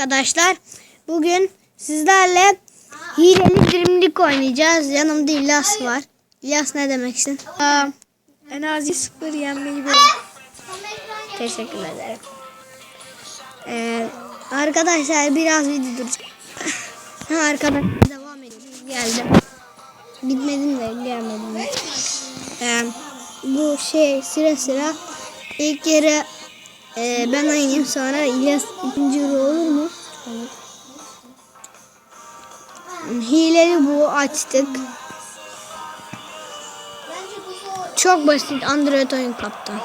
arkadaşlar. Bugün sizlerle hileli dirimlik oynayacağız. Yanımda İlyas var. İlyas ne demeksin? Aa, en az sıfır yenmeyi. Teşekkür ederim. Ee, arkadaşlar biraz video duracak. ha, arkadaşlar devam ediyoruz. Geldim. Gitmedim de gelmedim de. Ee, bu şey sıra sıra ilk yere e, ben oynayayım sonra İlyas ikinci yere olur mu? Olur. Hileli bu açtık. Çok basit Android oyun kaptan.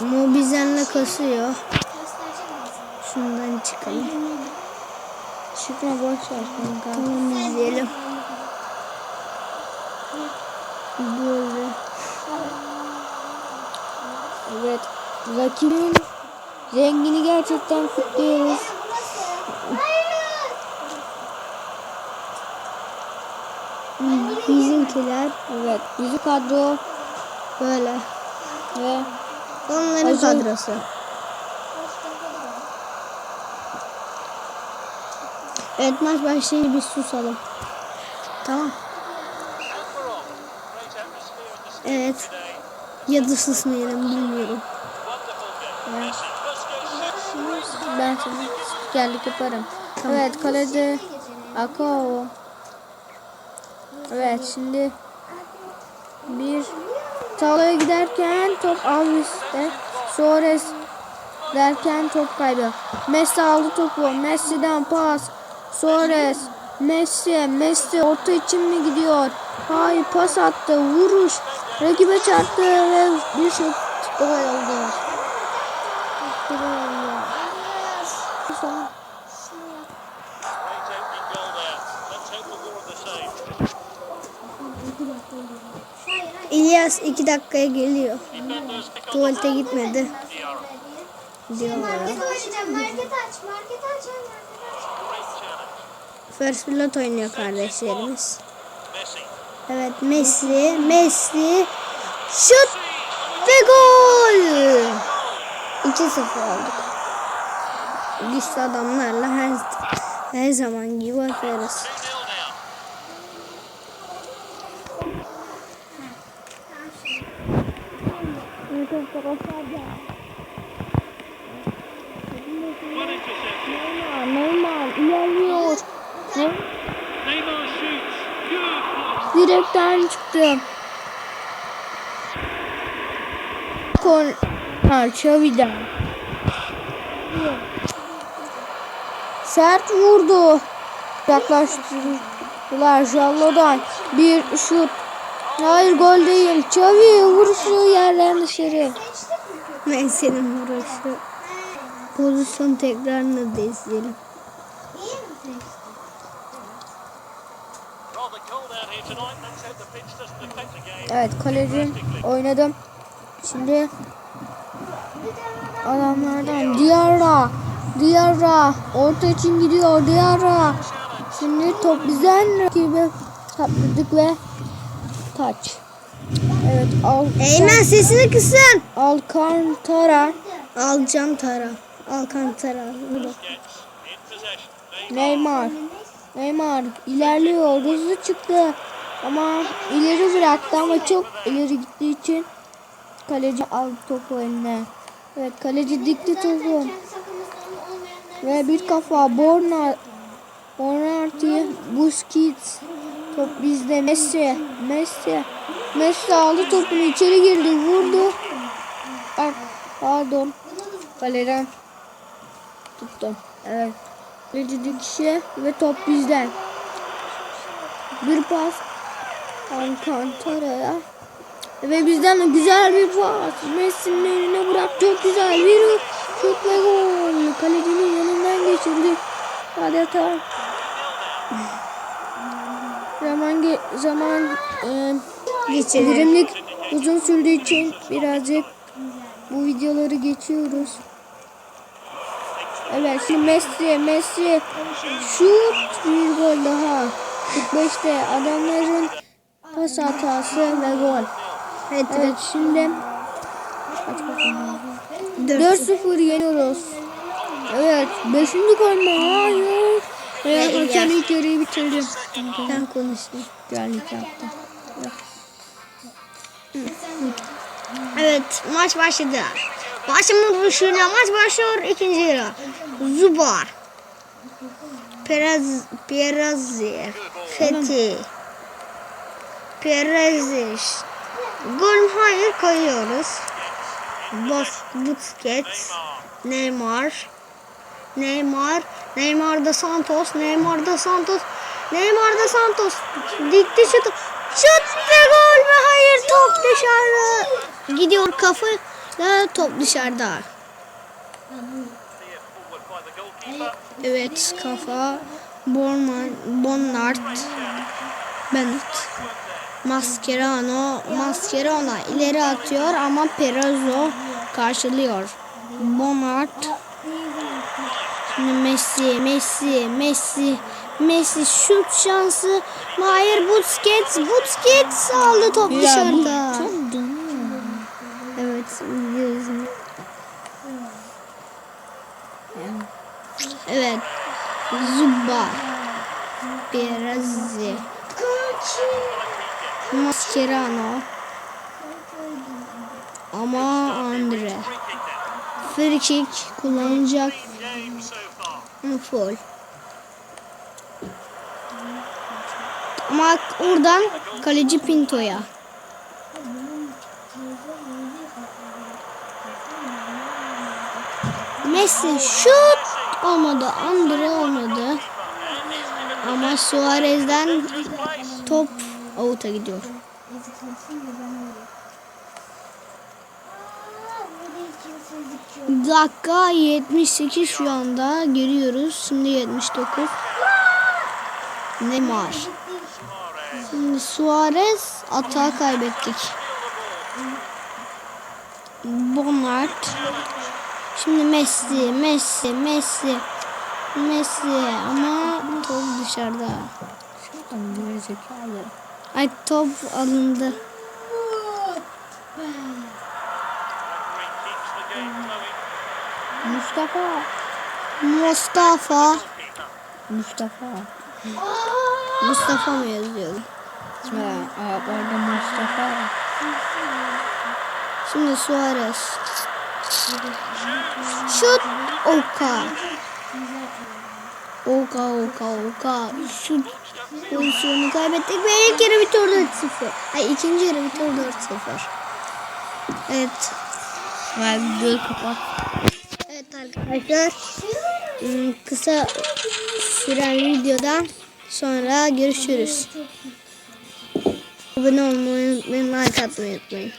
Mobizenle kasıyor. Şundan çıkalım. Çıkma boş ver kanka. Tamam izleyelim. Böyle. Evet. Rakibin rengini gerçekten kutluyoruz. Bizimkiler Evet. Bizi kadro böyle. ve Onların Acun- kadrosu. Evet maç başlayınca bir susalım. Tamam. Evet. Ya da susmayalım bilmiyorum. ben şimdi spikerlik yaparım. Tamam. Evet kalede Akao. Evet şimdi bir tavlaya giderken top Alvis'te. Suarez derken top kaybı. Messi aldı topu. Messi'den pas. Suarez. Messi. Messi orta için mi gidiyor? Hayır pas attı. Vuruş. Rakibe çarptı ve bir şut gol oldu. İlyas iki dakikaya geliyor. Tuvalete gitmedi. Diyorlar. Market açacağım. Market aç. Market aç. Market aç. First Blood oynuyor kardeşlerimiz. Evet Messi, Messi şut ve gol. 2-0 olduk. Güçlü adamlarla her her zaman gibi atarız. Neymar, Neymar ilerliyor. Ne? Neymar shoots. Good. Direkten çıktı. Kon ha, Xavi'den. Sert vurdu. Yaklaştırdılar Jallo'dan. Bir şut. Hayır gol değil. Xavi vuruşu yerden dışarı. Messi'nin vuruşu. Pozisyon tekrarını da izleyelim. Evet kaleci oynadım. Şimdi adamlardan Diarra Diarra orta için gidiyor Diarra. Şimdi top bizden rakibi kaptırdık ve taç. Evet Al Eymen sesini kısın. Alcantara Alcan Tara. Alcantara. Burada. In possession. Neymar Neymar ilerliyor hızlı çıktı. Ama ileri bıraktı ama çok ileri gittiği için kaleci aldı topu eline. Evet kaleci dikti topu. Ve bir kafa Borna Bornarti Busquets top bizde Messi Messi Messi aldı topunu içeri girdi vurdu. Ah, pardon kaleden tuttu evet kaleci dikişi ve top bizden. Bir pas. Alcantara'ya. Ve bizden de güzel bir pas. Messi'nin önüne bırak. Çok güzel bir şut ve gol. Kalecinin yanından geçirdi. Adeta. Zaman ge zaman e, uzun sürdüğü için birazcık bu videoları geçiyoruz. Evet şimdi Messi, Messi şut bir gol daha. 45'te adamların pas hatası ve gol. Evet, Evet şimdi aç bakalım. 4-0 yeniyoruz. Evet. 5. gol mü? Hayır. Evet, hakem ilk yarıyı bitirdi. Ben konuşayım. Güzellik yaptı. Evet maç başladı. Başımın vuruşuyla maç başlıyor ikinci yarı. Zubar. Perez, Perezir. Fethi. Perezir. Gol hayır koyuyoruz. Bos, Busquets. Neymar. Neymar. Neymar da Santos. Neymar da Santos. Neymar da Santos. Dikti şutu. Şut ve gol ve hayır top dışarı. Gidiyor kafayla top dışarıda. Evet kafa. Borman, Bonnart. Bennett. Mascherano. Mascherano ileri atıyor ama Perazzo karşılıyor. Bonnart. Şimdi Messi, Messi, Messi, Messi şut şansı. Hayır Busquets, Busquets aldı top dışarıda. Evet, biliyoruz. Evet. Zuba. Perazzi. Mascherano. Ama Andre. Free kick kullanacak. Far. Full. Ama oradan kaleci Pinto'ya. Messi şut olmadı. Andre olmadı. Ama Suarez'den top out'a gidiyor. Dakika 78 şu anda görüyoruz. Şimdi 79. Neymar. Şimdi Suarez atağı kaybettik. Bonnart. Şimdi Messi, Messi, Messi. Messi ama top dışarıda. Ay top alındı. Referee keeps the game flowing. Mustafa. Mustafa. Mustafa. Mustafa mı yazıyor? Ha, ayaklarda Mustafa. Şimdi Suarez. Şut. Oka. Oka, Oka, Oka. Şut pozisyonu kaybettik ve ilk yarı bitiyor 4-0. Ay ikinci yarı bitiyor 4-0. Evet. Ben videoyu kapat. Evet arkadaşlar. hmm, Kısa süren videodan sonra görüşürüz. Abone olmayı unutmayın, like atmayı unutmayın.